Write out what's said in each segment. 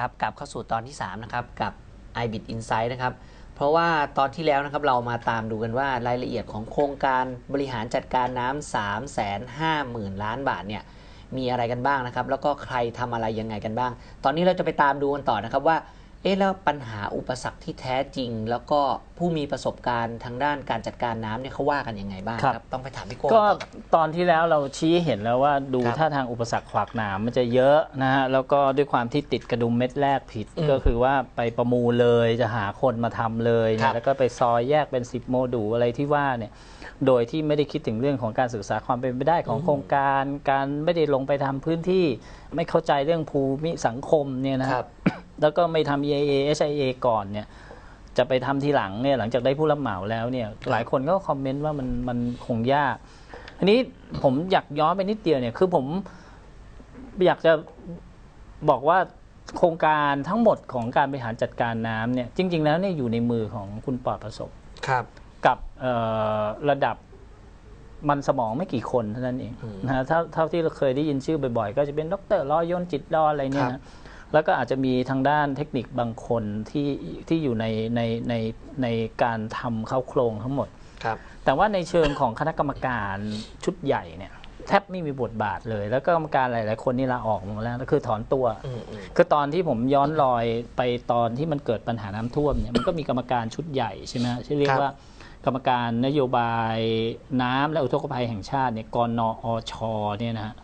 ครับกลับเข้าสู่ตอนที่ 3 นะครับ กับ iBit Insight นะครับ เพราะว่าตอนที่แล้วนะครับเรามาตามดูกันว่ารายละเอียดของโครงการบริหารจัดการน้ำ3 5 0 0 0 0ล้านบาทเนี่ยมีอะไรกันบ้างนะครับ แล้วก็ใครทำอะไรยังไงกันบ้าง ตอนนี้เราจะไปตามดูกันต่อนะครับว่า เอ๊ะแล้วปัญหาอุปสรรคที่แท้จริง แล้วก็ผู้มีประสบการณ์ทางด้านการจัดการน้ำเนี่ยเขาว่ากันยังไงบ้างครับครับต้องไปถามพี่โก้ก็ต่อครับตอนที่แล้วเราชี้เห็นแล้วว่าดูครับท่าทางอุปสรรคขวากหนามมันจะเยอะนะฮะแล้วก็ด้วยความที่ติดกระดุมเม็ดแรกผิดอืมก็คือว่าไปประมูลเลยจะหาคนมาทำเลยครัเนี่ยบแล้วก็ไปซอยแยกเป็น 10 โมดูลอะไรที่ว่าเนี่ยโดยที่ไม่ได้คิดถึงเรื่องของการศึกษาความเป็นไปได้ของโครงการ การไม่ได้ลงไปทำพื้นที่ ไม่เข้าใจเรื่องภูมิสังคมเนี่ยนะฮะครับ แล้วก็ไม่ทำ EIA HIA ก่อนเนี่ย จะไปทำทีหลังเนี่ยหลังจากได้ผู้รับเหมาแล้วเนี่ย หลายคนก็คอมเมนต์ว่ามันมันคงยากทีนี้ผมอยากย้อนไปนิดเดียวเนี่ย คือผมอยากจะบอกว่าโครงการทั้งหมดของการบริหารจัดการน้ำเนี่ย จริง ๆ แล้วเนี่ยอยู่ในมือของคุณปลอดประสบครับ กับเอ่อระดับมันสมองไม่กี่คนเท่านั้นเองอืมนะฮะเท่าเท่าที่เราเคยได้ยินชื่อบ่อยๆ ก็จะเป็นดรรอยยนต์จิตดอนอะไรเนี่ยครันะบ แล้วก็อาจจะมีทางด้านเทคนิคบางคนที่ที่อยู่ในในในในการทำเข้าโครงทั้งหมด ครับ แต่ว่าในเชิงของคณะกรรมการชุดใหญ่เนี่ยแทบไม่มีบทบาทเลย แล้วก็กรรมการหลาย ๆ คนนี่ลาออกหมดแล้วก็คือถอนตัว อืมอืม คือตอนที่ผมย้อนรอยไปตอนที่มันเกิดปัญหาน้ำท่วมเนี่ยมันก็มีกรรมการชุดใหญ่ใช่ไหมที่เรียครักบ ว่ากรรมการนโยบายน้ำและอุทกภัยแห่งชาติเนี่ยกนอชเนี่ยนะฮะ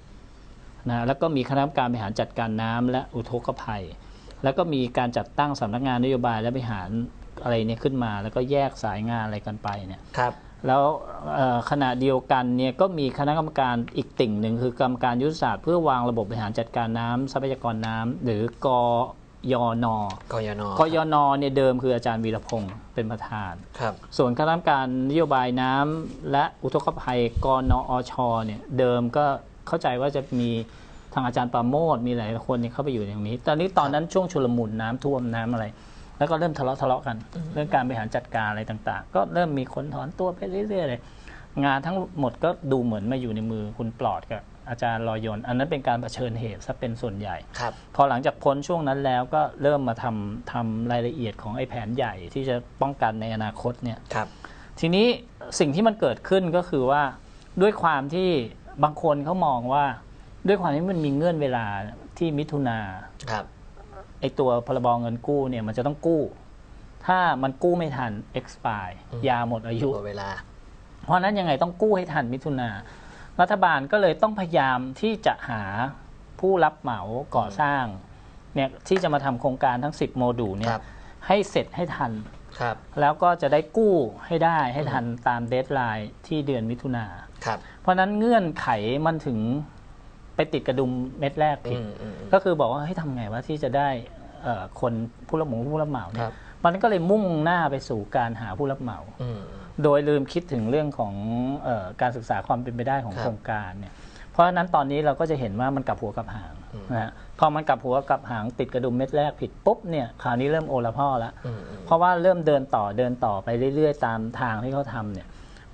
นะแล้วก็มีคณะกรรมการบริหารจัดการน้ำและอุทกภัย แล้วก็มีการจัดตั้งสำนักงานนโยบายและบริหารอะไรเนี่ยขึ้นมา แล้วก็แยกสายงานอะไรกันไปเนี่ยครับแล้วเอ่อขณะเดียวกันเนี่ยก็มีคณะกรรมการอีกติ่งหนึ่งคือกรรมการยุทธศาสตร์เพื่อวางระบบบริหารจัดการน้ำทรัพยากรน้ำหรือกยนกยนกยนเนี่ยเดิมคืออาจารย์วีรพงศ์เป็นประธานครับส่วนคณะกรรมการนโยบายน้ำและอุทกภัยกนอชเนี่ยเดิมก็ เข้าใจว่าจะมีทางอาจารย์ปราโมทมีหลายคนเนี่ยเข้าไปอยู่ในตรงนี้ ตอนนี้ตอนนั้นช่วงชุลมุนน้ำท่วมน้ำอะไร แล้วก็เริ่มทะเลาะทะเลาะกัน เรื่องการบริหารจัดการอะไรต่าง ๆ ก็เริ่มมีคนถอนตัวไปเรื่อยๆเลยงานทั้งหมดก็ดูเหมือนมาอยู่ในมือคุณปลอดกับอาจารย์รอยยนต์อันนั้นเป็นการเผชิญเหตุซะเป็นส่วนใหญ่ครับพอหลังจากพ้นช่วงนั้นแล้วก็เริ่มมาทำทำรายละเอียดของไอ้แผนใหญ่ที่จะป้องกันในอนาคตเนี่ยครับทีนี้สิ่งที่มันเกิดขึ้นก็คือว่าด้วยความที่ บางคนเขามองว่า ด้วยความที่มันมีเงื่อนเวลาที่มิถุนาครับไอตัวพรบเงินกู้เนี่ยมันจะต้องกู้ ถ้ามันกู้ไม่ทัน expire อืมยาหมดอายุหมดเวลา เพราะฉะนั้นยังไงต้องกู้ให้ทันมิถุนารัฐบาลก็เลยต้องพยายามที่จะหาผู้รับเหมาก่อสร้างเนี่ยที่จะมาทำโครงการทั้ง 10 โมดูลเนี่คยรับให้เสร็จให้ทันครับ แล้วก็จะได้กู้ให้ได้ให้ทันตามเดทไลน์ที่เดือนมิถุนา ครับเพราะฉะนั้นเงื่อนไขมันถึงไปติดกระดุมเม็ดแรกอืผิดมอืมอืมก็คือบอกว่าให้ยทำไงว่าที่จะได้เอ่อคนผู้รับเหมาผู้รับเหมาคเนี่รัยบมันก็เลยมุ่งหน้าไปสู่การหาผู้รับเหมาอืมโดยลืมคิดถึงเรื่องของเออการศึกษาความเป็นไปได้ของครับโครงการเนี่ยเพราะฉะนั้นตอนนี้เราก็จะเห็นว่ามันกลับหัวกลับหางอืมนะฮะพอมันกลับหัวกลับหางติดกระดุมเม็ดแรกผิดปุ๊บเนี่ยคราวนี้เริ่มโอละพ่อแล้วอืมอืมเพราะว่าเริ่มเดินต่อเดินต่อไปเรื่อยๆ ตามทางที่เขาทำเนี่ย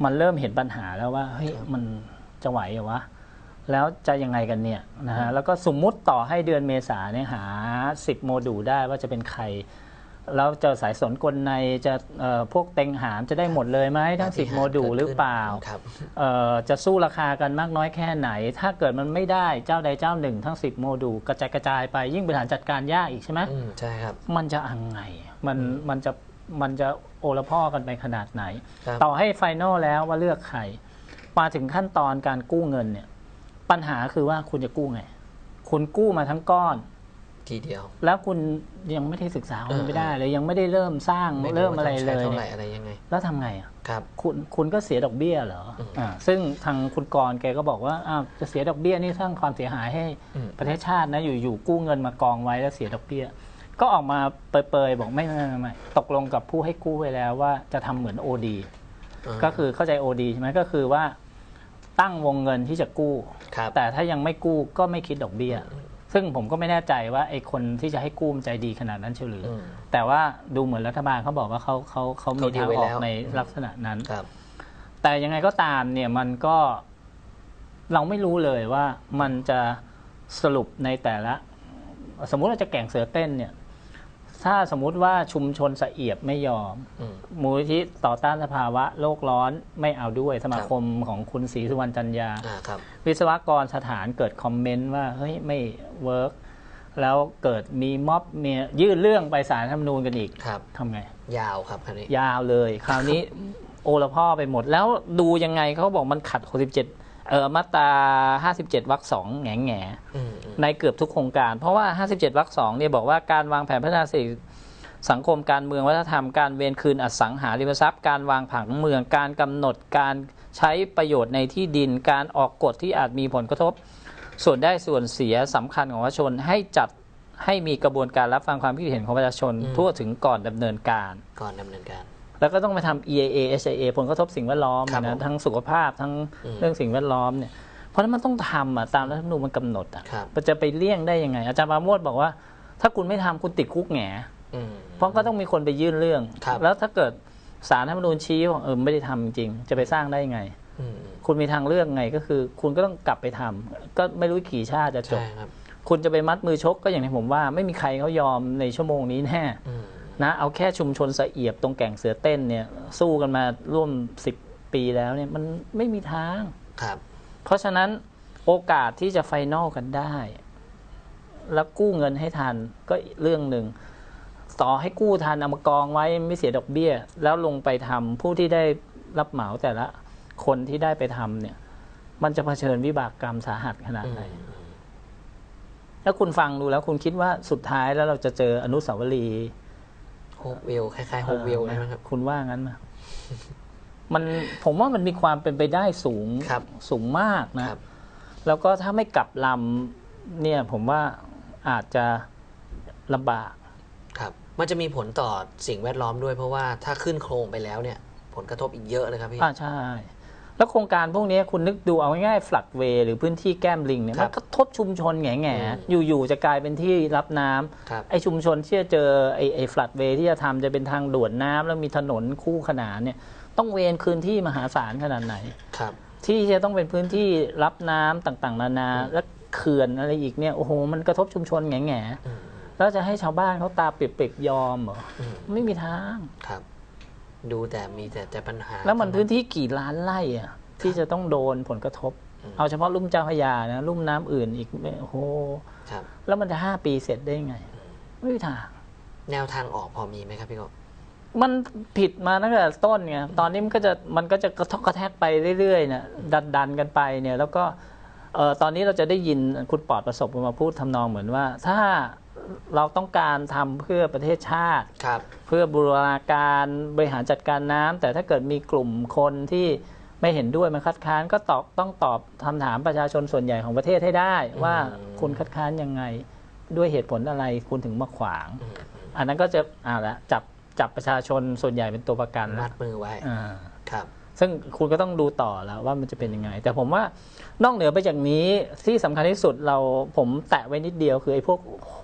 มันเริ่มเห็นปัญหาแล้วว่าเฮ้ยมันจะไหวเหรอวะแล้วจะยังไงกันเนี่ยนะฮะแล้วก็สมมุติต่อให้เดือนเมษาเนี่ยหา 10 โมดูลได้ว่าจะเป็นใคร แล้วจะสายสนกลในจะเอ่อพวกเต็งหามจะได้หมดเลยไหมทั้ง 10 โมดูลหรือเปล่าครับเอ่อจะสู้ราคากันมากน้อยแค่ไหน ถ้าเกิดมันไม่ได้เจ้าใดเจ้าหนึ่ง ทั้ง 10 โมดูลกระจายกระจายไปยิ่งบริหารจัดการยากอีกใช่ไหมอืมใช่ครับมันจะอังไงมันมันจะ มันจะโอละพ่อกันไปขนาดไหน ครับ ต่อให้ไฟนอลแล้วว่าเลือกใครมาถึงขั้นตอนการกู้เงินเนี่ย ปัญหาคือว่าคุณจะกู้ไง คุณกู้มาทั้งก้อน ทีเดียว แล้วคุณยังไม่ได้ศึกษาคุณเออไม่ได้เลยยังไม่ได้เริ่มสร้างไม่เริ่มอะไรว่าต้งเลใช้ยเท่าไหร่เนี่ยอะไรยังไง แล้วทำไงอะ ครับ คุณคุณก็เสียดอกเบี้ยเหรออืมอ่าซึ่งทางคุณกรณ์แกก็บอกว่าอ้าวจะเสียดอกเบี้ยนี่สร้างความเสียหายให้อืม ประเทศชาตินะอยู่อยู่กู้เงินมากองไว้แล้วเสียดอกเบี้ย ก็ออกมาเปรยๆบอกไม่ไม่ไม่ไม่ตกลงกับผู้ให้กู้ไว้แล้วว่าจะทำเหมือน OD าก็คือเข้าใจ OD ใช่ไหมก็คือว่าตั้งวงเงินที่จะกู้ ครับ แต่ถ้ายังไม่กู้ก็ไม่คิดดอกเบี้ย ซึ่งผมก็ไม่แน่ใจว่าไอ้คนที่จะให้กู้มันใจดีขนาดนั้นเชียวหรือออืมแต่ว่าดูเหมือนรัฐบาลเขาบอกว่าเขาเขาเขามีเขาดีลทางไว้ออแล้กว ในลักษณะนั้น ครับ แต่ยังไงก็ตามเนี่ยมันก็เราไม่รู้เลยว่ามันจะสรุปในแต่ละ สมมุติเราจะแก่งเสือเต้นเนี่ย ถ้าสมมุติว่าชุมชนสะเอียบไม่ยอมอืมมูลนิธิต่อต้านสภาวะโลกร้อนไม่เอาด้วยสมาครับคมของคุณศรีสุวรรณจันยาอ่าครับวิศวกรสถานเกิดคอมเมนต์ว่า เฮ้ย ไม่เวิร์กแล้วเกิดมีม็อบมียื่นเรื่องไปศาลรัฐธรรมนูญกันอีกครับทำไง ยาวครับคันนี้ยาวเลย คราวนี้โอละพ่อไปหมดแล้วดูยังไงเขาบอกมันขัด 67 เออมาตรา 57 วรรคสองแง่แง่อืมอืมในเกือบทุกโครงการ เพราะว่า 57 วรรคสองเนี่ยบอกว่าการวางแผนพัฒนาเศรษฐกิจสังคมการเมืองวัฒนธรรมการเวรคืนอสังหาริมทรัพย์ การวางผังเมือง การกำหนดการใช้ประโยชน์ในที่ดินการออกกฎที่อาจมีผลกระทบ ส่วนได้ส่วนเสียสำคัญของประชาชนให้จัดให้มีกระบวนการรับฟังความคิดเห็นของประชาชนทั่วถึงก่อนดำเนินการ ก่อนดำเนินการ แล้วก็ต้องไปทำ EIA SIA ผลกระทบสิ่งแวดล้อมครับนะผมทั้งสุขภาพทั้งอืมเรื่องสิ่งแวดล้อมเนี่ยเพราะฉะนั้นมันต้องทำอะตามรัฐธรรมนูญมันกำหนดอะครับมันจะไปเลี่ยงได้ยังไง อาจารย์ปราโมทบอกว่า ถ้าคุณไม่ทำคุณติดคุกแหงอืมเพราะก็ต้องมีคนไปยื่นเรื่องครับแล้วถ้าเกิดศาลรัฐธรรมนูญชี้ว่าเออไม่ได้ทำจริง จะไปสร้างได้ยังไงอืมคุณมีทางเลือกไงก็คือ คุณก็ต้องกลับไปทำก็ไม่รู้กี่ชาติจะจใช่บครับคุณจะไปมัดมือชกก็อย่างที่ผมว่า ไม่มีใครเขายอมในชั่วโมงนี้แน่อืม นะเอาแค่ชุมชนสะเอียบตรงแก่งเสือเต้นเนี่ยสู้กันมาร่วมสิบปีแล้วเนี่ยมันไม่มีทาง ครับ เพราะฉะนั้นโอกาสที่จะไฟนอลกันได้ แล้วกู้เงินให้ทันก็อีกเรื่องหนึ่งต่อให้กู้ทันเอามากองไว้ไม่เสียดอกเบี้ย แล้วลงไปทำผู้ที่ได้รับเหมาแต่ละคนที่ได้ไปทำเนี่ย มันจะเผชิญวิบากกรรมสาหัสขนาดอืมไหนแล้วคุณฟังดูแล้วคุณคิดว่าสุดท้ายแล้วเราจะเจออนุสาวรีย์ โฮปวิลคล้ายๆโฮปวิลใช่ไหมครับ คุณว่างั้นไหมมันผมว่ามันมีความเป็นไปได้สูงครับสูงมากนะครับแล้วก็ถ้าไม่กลับลำเนี่ยผมว่าอาจจะลำบากครับมันจะมีผลต่อสิ่งแวดล้อมด้วยเพราะว่าถ้าขึ้นโครงไปแล้วเนี่ย ผลกระทบอีกเยอะเลยครับพี่อ่าใช่ แล้วโครงการพวกนี้คุณนึกดูเอาง่ายๆฟลัดเวย์หรือพื้นที่แก้มลิงเนี่ยครัมับนกระทบชุมชนแง่แง่อืมอยู่ๆจะกลายเป็นที่รับน้ำครับไอชุมชนที่จะเจอไอไอฟลัดเวย์ที่จะทำจะเป็นทางด่วนน้ำแล้วมีถนนคู่ขนานเนี่ยต้องเวนคืนที่มหาศาลขนาดไหนครับที่จะต้องเป็นพื้นที่รับน้ำต่างๆ นานา และเขื่อนอะไรอีกเนี่ยโอ้โหมันกระทบชุมชนแง่แง่อืมๆแล้วจะให้ชาวบ้านเขาตาเปรียกๆยอมเหรออืมไม่มีทางครับ ดูแต่มีแต่แต่ปัญหา แล้วมันพื้นที่กี่ล้านไร่อะที่จะต้องโดนผลกระทบอืมเอาเฉพาะลุ่มเจ้าพระยานะลุ่มน้ำอื่นอีกไม่โอ้โหครับแล้วมันจะห้าปีเสร็จได้ยังไง ไม่มีทาง แนวทางออกพอมีไหมครับพี่กบมันผิดมาตั้งแต่ต้นไงตอนนี้มันก็จะมันก็จะกระทบกระแทกไปเรื่อยๆเนี่ยดันดันกันไปเนี่ย แล้วก็เอ่อตอนนี้เราจะได้ยินคุณปลอดประสบมาพูดทำนองเหมือนว่า ถ้า เราต้องการทำเพื่อประเทศชาติครับ เพื่อบูรณาการบริหารจัดการน้ำแต่ถ้าเกิดมีกลุ่มคนที่ไม่เห็นด้วยมันคัดค้านก็ตอบต้องตอบคำถามประชาชนส่วนใหญ่ของประเทศให้ได้ ว่าอืมคุณคัดค้านยังไงด้วยเหตุผลอะไรคุณถึงมาขวางอืมอันนั้นก็จะอ่าละจับจับประชาชนส่วนใหญ่เป็นตัวประกันมัแล้วดมือไว้อ่าครับ ซึ่งคุณก็ต้องดูต่อแล้วว่ามันจะเป็นยังไง แต่ผมว่านอกเหนือไปจากนี้ที่สำคัญที่สุดเราผมแตะไว้นิดเดียวคือไอ้พวกห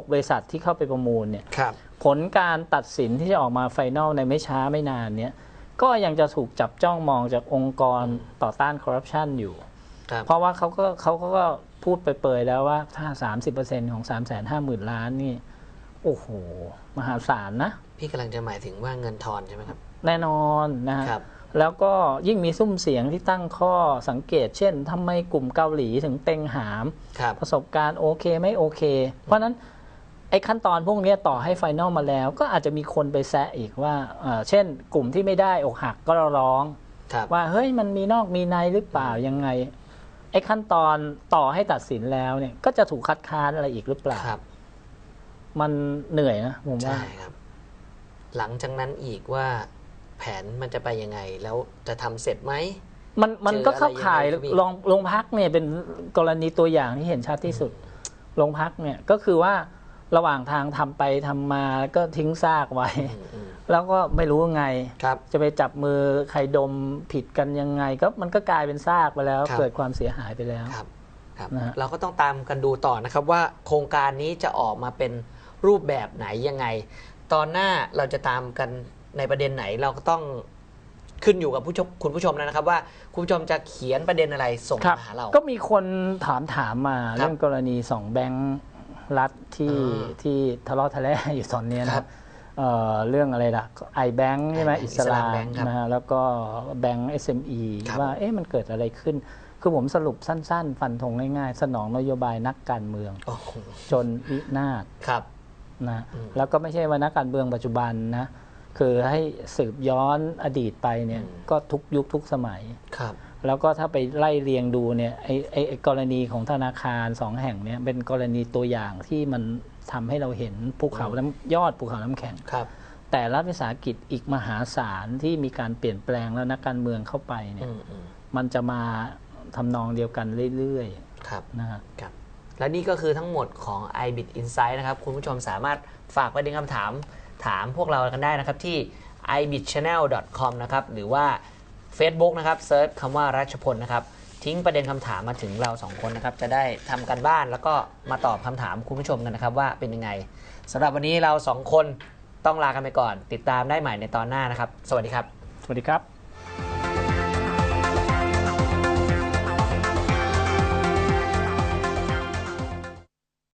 กบริษัทที่เข้าไปประมูลเนี่ยครับผลการตัดสินที่จะออกมาไฟนอลในไม่ช้าไม่นานเนี้ยก็ยังจะถูกจับจ้องมองจากองค์กรต่อต้านคอร์รัปชันอยู่ครับเพราะว่าเขาก็เขาก็ก็พูดไปเปรยๆแล้วว่าถ้า 30%ของ 3 5 0 0 0 0 ล้านนี่ โอ้โห มหาศาลนะ พี่กำลังจะหมายถึงว่าเงินทอนใช่ไหมครับ แน่นอนนะฮะครับ แล้วก็ยิ่งมีซุ้มเสียงที่ตั้งข้อสังเกต เช่นทำไมกลุ่มเกาหลีถึงเต็งหามครับประสบการณ์โอเคไม่โอเค เพราะฉะนั้น ไอ้ขั้นตอนพวกเนี้ยต่อให้ไฟนอลมาแล้ว ก็อาจจะมีคนไปแซะอีกว่าเอ่อเช่น กลุ่มที่ไม่ได้อกหักก็ร้องครับว่าเฮ้ยมันมีนอกมีในหรือเปล่ายังไง ไอ้ขั้นตอนต่อให้ตัดสินแล้วเนี่ย ก็จะถูกคัดค้านอะไรอีกหรือเปล่าครับมันเหนื่อยนะผมว่าใช่ครับ หลังจากนั้นอีกว่าแผนมันจะไปยังไง แล้วจะทำเสร็จไหมมันมันก็เข้าข่ายเจออะไรยังไงครับพี่โรงโรงพักเนี่ยเป็นกรณีตัวอย่างที่เห็นชัดที่สุดโรงพักเนี่ยก็คือว่า ระหว่างทางทำไปทำมาก็ทิ้งซากไว้อืมอืมแล้วก็ไม่รู้ไงครับจะไปจับมือใครดมผิดกันยังไง ก็มันก็กลายเป็นซากไปแล้วครับเกิดความเสียหายไปแล้วครับครับนะฮะเราก็ต้องตามกันดูต่อนะครับว่าโครงการนี้จะออกมาเป็นรูปแบบไหนยังไง ตอนหน้าเราจะตามกันในประเด็นไหนเราก็ต้องขึ้นอยู่กับผู้ชมคุณผู้ชมนะครับ ว่าคุณผู้ชมจะเขียนประเด็นอะไรส่งครับมาหาเรา ก็มีคนถามถามมาครับเรื่องกรณีสองแบงค์ รัฐที่อ่าที่ทะเลาะทะเลาะอยู่ตอนเนี้ยคนะรับเอ่อเรื่องอะไรล่ะไอแบงค์ใช่ไหม iBank อิสลามอิสลามแบงค์ครับนะฮะแล้วก็แบงก์ SME ครับว่าเอ๊ะมันเกิดอะไรขึ้น คือผมสรุปสั้น ๆ ฟันธงง่ายๆ สนองนโยบายนักการเมืองโอ้โหจนวินาศครับนะอืมแล้วก็ไม่ใช่ว่านักการเมืองปัจจุบันนะคือให้สืบย้อนอดีตไปเนี่ยอืมก็ทุกยุคทุกสมัยครับ แล้วก็ถ้าไปไล่เรียงดูเนี่ยไอ้ไอ้ไอ้กรณีของธนาคารสองแห่งเนี่ยเป็นกรณีตัวอย่างที่มันทำให้เราเห็นภูเขาน้ำยอดภูเขาน้ำแข็ง ครับ แต่รัฐวิสาหกิจอีกมหาศาลที่มีการเปลี่ยนแปลงแล้วนักการเมืองเข้าไปเนี่อืยมอืมมันจะมาทำนองเดียวกันเรื่อยครับ ๆนะฮะ ครับ และนี่ก็คือทั้งหมดของ iBit Insight นะครับ คุณผู้ชมสามารถฝากประเด็นคำถามถามพวกเรากันได้นะครับที่ ibitchannel.com นะครับ หรือว่า Facebook นะครับเซิร์ชคำว่ารัชพลนะครับ ทิ้งประเด็นคำถามมาถึงเราสองคนนะครับ จะได้ทำกันบ้านแล้วก็มาตอบคำถามคุณผู้ชมกันนะครับ ว่าเป็นยังไงสำหรับวันนี้เราสองคนต้องลากันไปก่อน ติดตามได้ใหม่ในตอนหน้านะครับ สวัสดีครับ สวัสดีครับ